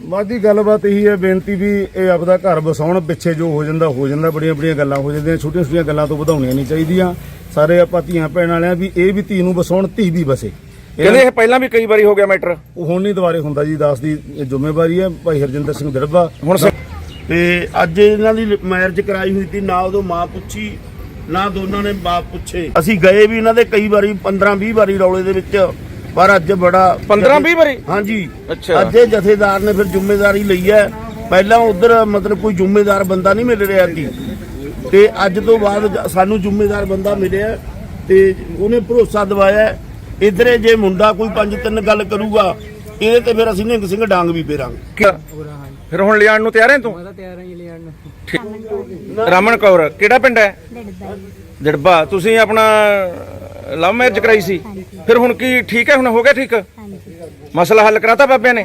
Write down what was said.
ਬਾਕੀ ਗੱਲਬਾਤ ਇਹੀ ਹੈ ਬੇਨਤੀ ਵੀ ਇਹ ਆਪਦਾ ਘਰ ਵਸਾਉਣ ਪਿੱਛੇ ਜੋ ਹੋ ਜਾਂਦਾ ਹੋ ਜਾਂਦਾ ਬੜੀਆਂ ਬੜੀਆਂ ਗੱਲਾਂ ਹੋ ਜਾਂਦੀਆਂ ਛੋਟੀਆਂ ਛੋਟੀਆਂ ਗੱਲਾਂ ਤੋਂ ਵਧਾਉਣੀਆਂ ਨਹੀਂ ਚਾਹੀਦੀਆਂ। ਸਾਰੇ ਆਪਾਂ ਧੀਆਂ ਭੈਣ ਵਾਲਿਆਂ ਵੀ ਇਹ ਵੀ ਧੀ ਨੂੰ ਵਸਾਉਣ ਧੀ ਵੀ ਵਸੇ। ਕਹਿੰਦੇ ਇਹ ਪਹਿਲਾਂ ਵੀ ਕਈ ਵਾਰੀ ਹੋ ਗਿਆ ਮੈਟਰ। ਉਹ ਹੁਣ ਨਹੀਂ ਦੁਬਾਰੇ ਹੁੰਦਾ ਜੀ ਦਾਸ ਦੀ ਇਹ ਜ਼ਿੰਮੇਵਾਰੀ ਹੈ ਭਾਈ ਹਰਜਿੰਦਰ ਸਿੰਘ ਦੜਬਾ ਹੁਣ ਤੇ ਅੱਜ ਇਹਨਾਂ ਦੀ ਮੈਰਿਜ ਕਰਾਈ ਹੋਈ ਸੀ ਨਾ ਉਦੋਂ ਮਾਂ ਪੁੱਛੀ ਨਾ ਦੋਨਾਂ ਨੇ ਬਾਪ ਪੁੱਛੇ। ਅਸੀਂ ਗਏ ਵੀ ਇਹਨਾਂ ਦੇ ਕਈ ਵਾਰੀ 15 20 ਵਾਰੀ ਰੌਲੇ ਦੇ ਵਿੱਚ। ਪਰ ਅੱਜ ਬੜਾ 15 20 ਵਾਰੀ? ਹਾਂਜੀ। ਅੱਛਾ। ਅੱਜ ਇਹ ਜਥੇਦਾਰ ਨੇ ਫਿਰ ਜ਼ਿੰਮੇਵਾਰੀ ਲਈ ਹੈ। ਪਹਿਲਾਂ ਉਧਰ ਮਤਲਬ ਕੋਈ ਜ਼ਿੰਮੇਦਾਰ ਬੰਦਾ ਨਹੀਂ ਮਿਲ ਰਿਹਾ ਸੀ। ਤੇ ਅੱਜ ਤੋਂ ਬਾਅਦ ਸਾਨੂੰ ਜ਼ਿੰਮੇਦਾਰ ਬੰਦਾ ਮਿਲਿਆ ਤੇ ਉਹਨੇ ਭਰੋਸਾ ਦਿਵਾਇਆ ਇਧਰੇ ਜੇ ਮੁੰਡਾ ਕੋਈ ਪੰਜ ਤਿੰਨ ਗੱਲ ਕਰੂਗਾ ਇਹਦੇ ਤੇ ਫਿਰ ਅਸੀਂ ਨਿਹੰਗ ਸਿੰਘ ਡਾਂਗ ਵੀ ਫੇਰਾਂਗੇ। ਕੀ- ਫਿਰ ਹੁਣ ਲਿਆਉਣ ਨੂੰ ਤਿਆਰ ਹੈ ਤੂੰ? ਤਾਂ ਤਿਆਰ ਹਾਂ ਜੀ ਲੈਣ ਨੂੰ। ਰਮਨ ਕੌਰ ਕਿਹੜਾ ਪਿੰਡ ਹੈ? ਜੜਬਾ ਤੁਸੀਂ ਆਪਣਾ ਲਵ ਮੈਰਿਜ ਕਰਾਈ ਸੀ। ਫਿਰ ਹੁਣ ਕੀ ਠੀਕ ਹੈ? ਹੁਣ ਹੋ ਗਿਆ ਠੀਕ? ਮਸਲਾ ਹੱਲ ਕਰਾਤਾ ਬਾਬਿਆਂ ਨੇ?